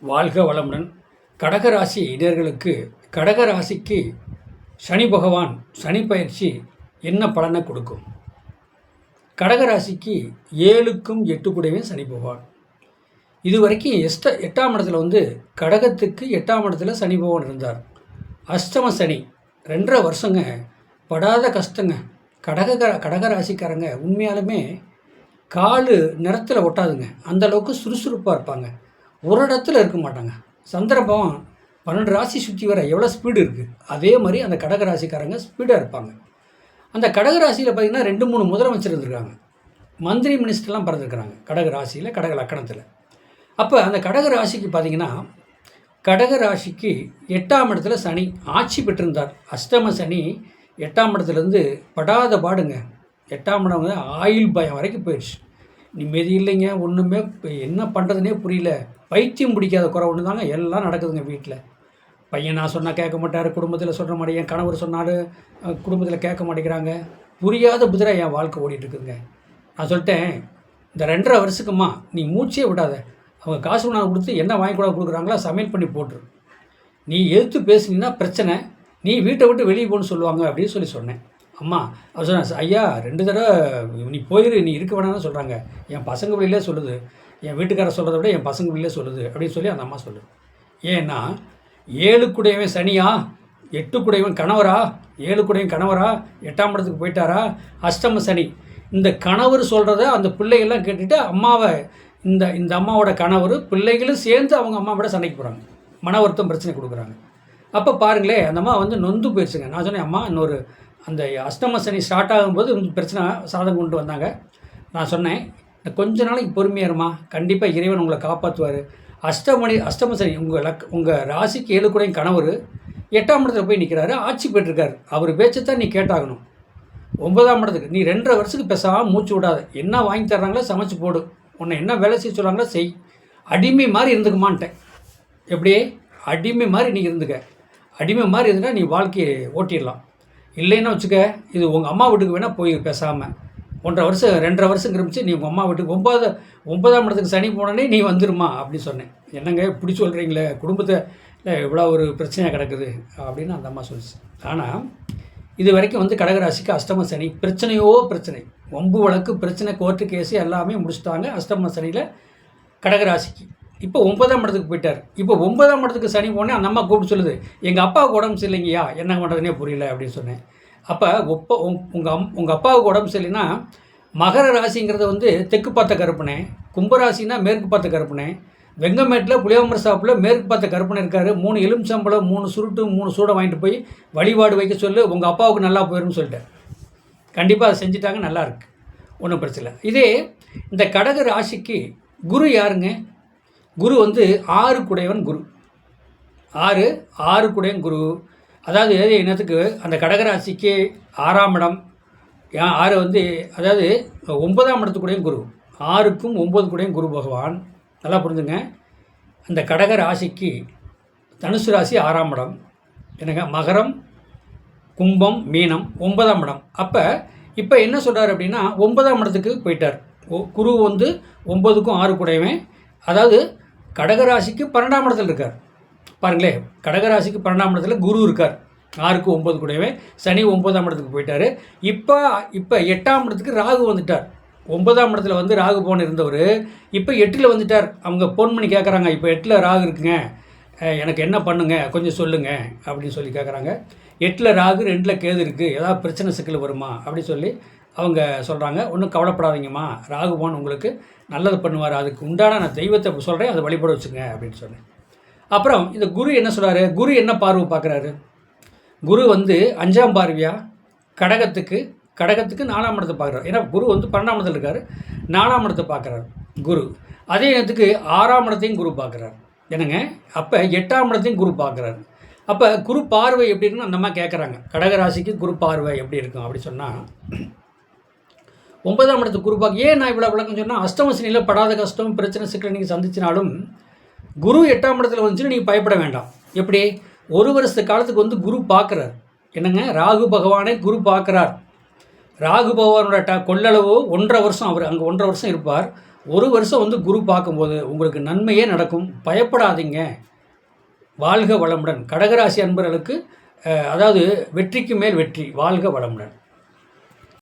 வாழ்க வளமுடன். கடகராசி இடர்களுக்கு கடகராசிக்கு சனி பகவான் சனி பயிற்சி என்ன பலனை கொடுக்கும்? கடகராசிக்கு ஏழுக்கும் எட்டு கூடவே சனி பகவான். இது வரைக்கும் எஸ்ட எட்டாம் இடத்துல வந்து கடகத்துக்கு எட்டாம் இடத்துல சனி பகவான் இருந்தார். அஷ்டம சனி ரெண்டரை வருஷங்க படாத கஷ்டங்க. கடக கடகராசிக்காரங்க உண்மையாலுமே காலு நிறத்தில் ஒட்டாதுங்க. அந்தளவுக்கு சுறுசுறுப்பாக இருப்பாங்க. ஒரு இடத்துல இருக்க மாட்டாங்க. சந்தர்ப்பம் பன்னெண்டு ராசி சுற்றி வர எவ்வளோ ஸ்பீடு இருக்குது அதே மாதிரி அந்த கடக ராசிக்காரங்க ஸ்பீடாக இருப்பாங்க. அந்த கடக ராசியில் பார்த்திங்கன்னா ரெண்டு மூணு முதலமைச்சர் இருந்திருக்காங்க. மந்திரி மினிஸ்டர்லாம் பிறந்திருக்கிறாங்க. கடக ராசியில் கடக லக்கணத்தில். அப்போ அந்த கடக ராசிக்கு பார்த்திங்கன்னா கடக ராசிக்கு எட்டாம் இடத்துல சனி ஆட்சி பெற்றிருந்தார். அஷ்டம சனி எட்டாம் இடத்துலேருந்து படாத பாடுங்க. எட்டாம் இடம் வந்து ஆயுள் பயம் வரைக்கும் போயிடுச்சு. நிம்மதி இல்லைங்க ஒன்றுமே இப்போ என்ன பண்ணுறதுனே புரியல. பைத்தியம் பிடிக்காத குறை ஒன்று தாங்க எல்லாம் நடக்குதுங்க வீட்டில் பையன் நான் சொன்னால் கேட்க மாட்டார் குடும்பத்தில் சொல்கிற மாதிரி என் கணவர் சொன்னாலும் குடும்பத்தில் கேட்க மாட்டேங்கிறாங்க. புரியாத புதிராக என் வாழ்க்கை ஓடிட்டுருக்குதுங்க. நான் சொல்லிட்டேன் இந்த ரெண்டரை வருஷத்துக்குமா நீ மூச்சே விடாத. அவங்க காசு நான் கொடுத்து என்ன வாங்கி கூட கொடுக்குறாங்களோ சமையல் பண்ணி போட்டுரு. நீ எதிர்த்து பேசுனீங்கன்னா பிரச்சனை நீ வீட்டை விட்டு வெளியே போன்னு சொல்லுவாங்க அப்படின்னு சொல்லி சொன்னேன். அம்மா அவர் சொன்ன ஐயா ரெண்டு தடவை நீ போயிரு நீ இருக்க வேணாம்னு சொல்கிறாங்க என் பசங்க வழியிலே சொல்லுது. என் வீட்டுக்காரர் சொல்கிறத விட என் பசங்க வழியிலே சொல்லுது. அப்படின்னு சொல்லி அந்த அம்மா சொல்லுது. ஏன்னா ஏழு குடையவன் சனியா எட்டு குடையவன் கணவரா ஏழு குடையவன் கணவரா எட்டாம் இடத்துக்கு போயிட்டாரா? அஷ்டம சனி. இந்த கணவர் சொல்கிறத அந்த பிள்ளைகள்லாம் கேட்டுட்டு அம்மாவை இந்த இந்த அம்மாவோட கணவர் பிள்ளைகளும் சேர்ந்து அவங்க அம்மா விட சண்டைக்கு போகிறாங்க மன வருத்தம் பிரச்சனை கொடுக்குறாங்க. அப்போ பாருங்களேன் அந்த அம்மா வந்து நொந்து போயிடுச்சுங்க நான் சொன்னேன் அம்மா இன்னொரு அந்த அஷ்டம சனி ஸ்டார்ட் ஆகும்போது கொஞ்சம் பிரச்சனை சாதம் கொண்டு வந்தாங்க. நான் சொன்னேன் கொஞ்ச நாளைக்கு பொறுமையாக இருமா? கண்டிப்பாக இறைவன் உங்களை காப்பாற்றுவார் அஷ்டமணி அஷ்டம சனி உங்கள் லக் உங்கள் ராசிக்கு ஏழு கூட கணவர் எட்டாம் இடத்துல போய் நிற்கிறாரு ஆட்சி பெற்றிருக்காரு. அவர் பேச்சை தான் நீ கேட்டாகணும். ஒன்பதாம் இடத்துக்கு நீ ரெண்டரை வருஷத்துக்கு பேசாமல் மூச்சு விடாத. என்ன வாங்கி தர்றாங்களோ சமைச்சு போடு. உன்னை என்ன வேலை செய்ய சொல்கிறாங்களோ செய். அடிமை மாதிரி இருந்துக்குமான்ட்டேன். எப்படியே? அடிமை மாதிரி நீ இருந்துக்க. அடிமை மாதிரி இருந்துட்டா நீ வாழ்க்கையை ஓட்டிடலாம். இல்லைன்னா வச்சுக்க இது உங்கள் அம்மா வீட்டுக்கு வேணால் போய் பேசாமல் ஒன்றரை வருஷம் ரெண்டரை வருஷம் கிரமிச்சு நீ உங்கள் அம்மா வீட்டுக்கு ஒன்பது ஒன்பதாம் இடத்துக்கு சனி போனோடனே நீ வந்துருமா அப்படின்னு சொன்னேன். என்னங்க இப்படி சொல்கிறீங்களே குடும்பத்தை இவ்வளோ ஒரு பிரச்சனையாக கிடக்குது அப்படின்னு அந்த அம்மா சொல்லிச்சு. ஆனால் இது வரைக்கும் வந்து கடகராசிக்கு அஷ்டம சனி பிரச்சனையோ பிரச்சனை. ஒம்பு வழக்கு பிரச்சனை கோர்ட்டு கேஸு எல்லாமே முடிச்சுட்டாங்க. அஷ்டம சனியில் கடகராசிக்கு. இப்போ ஒன்பதாம் இடத்துக்கு போயிட்டார். இப்போ ஒன்பதாம் இடத்துக்கு சனி போனே அந்த அம்மா கூப்பிட்டு சொல்லுது எங்கள் அப்பாவுக்கு உடம்பு சரியில்லைங்கய்யா என்ன பண்ணுறதுனே புரியல அப்படின்னு சொன்னேன். அப்போ ஒப்ப உங்கள் அம் உங்கள் அப்பாவுக்கு உடம்பு சரியில்லைன்னா மகர ராசிங்கிறது வந்து தெற்கு பார்த்த கருப்பனே கும்பராசினா மேற்கு பார்த்த கருப்பனே வெங்கமேட்டில் புளியம்பர சாப்பில் மேற்கு பார்த்த கருப்பனை இருக்கார் மூணு எலுமிச்சம்பளம் மூணு சுருட்டு மூணு சூடை வாங்கிட்டு போய் வழிபாடு வைக்க சொல்லு உங்கள் அப்பாவுக்கு நல்லா போயிடும்னு சொல்லிட்டேன் கண்டிப்பாக அதை செஞ்சுட்டாங்க நல்லாயிருக்கு ஒன்றும் பிரச்சனை இல்லை. இதே இந்த கடக ராசிக்கு குரு யாருங்க? குரு வந்து ஆறு குடையவன் குரு. ஆறு ஆறு குடையன் குரு. அதாவது எது இனத்துக்கு அந்த கடகராசிக்கு ஆறாம் இடம். ஆறு வந்து அதாவது ஒன்பதாம் இடத்துக்குடையும் குரு. ஆறுக்கும் ஒம்பது கூடயும் குரு பகவான். நல்லா புரிஞ்சுங்க. அந்த கடக ராசிக்கு தனுசு ராசி ஆறாம் இடம். என்னங்க மகரம் கும்பம் மீனம் ஒன்பதாம் இடம். அப்போ இப்போ என்ன சொல்கிறார் அப்படின்னா ஒன்பதாம் இடத்துக்கு போயிட்டார். ஒ- குரு வந்து ஒம்பதுக்கும் ஆறு குடையவன். அதாவது கடகராசிக்கு பன்னெண்டாம் இடத்துல இருக்கார். பாருங்களேன் கடகராசிக்கு பன்னெண்டாம் இடத்துல குரு இருக்கார். ஆறுக்கு ஒம்பது கூடவே சனி ஒன்பதாம் இடத்துக்கு போயிட்டார். இப்போ இப்போ எட்டாம் இடத்துக்கு ராகு வந்துட்டார். ஒன்பதாம் இடத்துல வந்து ராகு போன இருந்தவர் இப்போ எட்டில் வந்துட்டார். அவங்க ஃபோன் பண்ணி கேட்குறாங்க இப்போ எட்டில் ராகு இருக்குங்க. எனக்கு என்ன பண்ணுங்க? கொஞ்சம் சொல்லுங்க அப்படின்னு சொல்லி கேட்குறாங்க எட்டில் ராகு ரெண்டில் கேது இருக்குது ஏதாவது பிரச்சனை சிக்கல் வருமா? அப்படின்னு சொல்லி அவங்க சொல்கிறாங்க ஒன்றும் கவலைப்படாதீங்கம்மா. ராகுபான் உங்களுக்கு நல்லது பண்ணுவார். அதுக்கு உண்டான நான் தெய்வத்தை சொல்கிறேன் அதை வழிபட வச்சுங்க அப்படின்னு சொன்னேன். அப்புறம் இந்த குரு என்ன சொல்கிறாரு குரு என்ன பார்வை பார்க்குறாரு? குரு வந்து அஞ்சாம் பார்வையாக கடகத்துக்கு கடகத்துக்கு நாலாம் இடத்தை பார்க்குறாரு. ஏன்னா குரு வந்து பன்னெண்டாம் இடத்துல இருக்காரு. நாலாம் இடத்தை பார்க்குறாரு குரு. அதே நேரத்துக்கு ஆறாம் இடத்தையும் குரு பார்க்குறாரு. என்னங்க? அப்போ எட்டாம் இடத்தையும் குரு பார்க்குறாரு. அப்போ குரு பார்வை எப்படி இருக்குன்னு அந்த மாதிரி கேட்குறாங்க கடகராசிக்கு குரு பார்வை எப்படி இருக்கும்? அப்படி சொன்னால் ஒன்பதாம் இடத்துக்கு குரு பார்க்க ஏன் நான் இவ்வளோ விளக்கம் சொன்னால் அஷ்டமசினியில் படாத கஷ்டம் பிரச்சனை சிக்கலை நீங்கள் சந்திச்சினாலும் குரு எட்டாம் இடத்துல வந்துச்சுன்னு நீங்கள் பயப்பட வேண்டாம். எப்படி? ஒரு வருஷ காலத்துக்கு வந்து குரு பார்க்குறார். என்னங்க? ராகு பகவானை குரு பார்க்குறார். ராகு பகவானோட ட கொள்ளளவு ஒன்றரை வருஷம் அவர் அங்கே ஒன்றரை வருஷம் இருப்பார். ஒரு வருஷம் வந்து குரு பார்க்கும்போது உங்களுக்கு நன்மையே நடக்கும். பயப்படாதீங்க. வாழ்க வளமுடன். கடகராசி அன்பர்களுக்கு அதாவது வெற்றிக்கு மேல் வெற்றி வாழ்க வளமுடன்.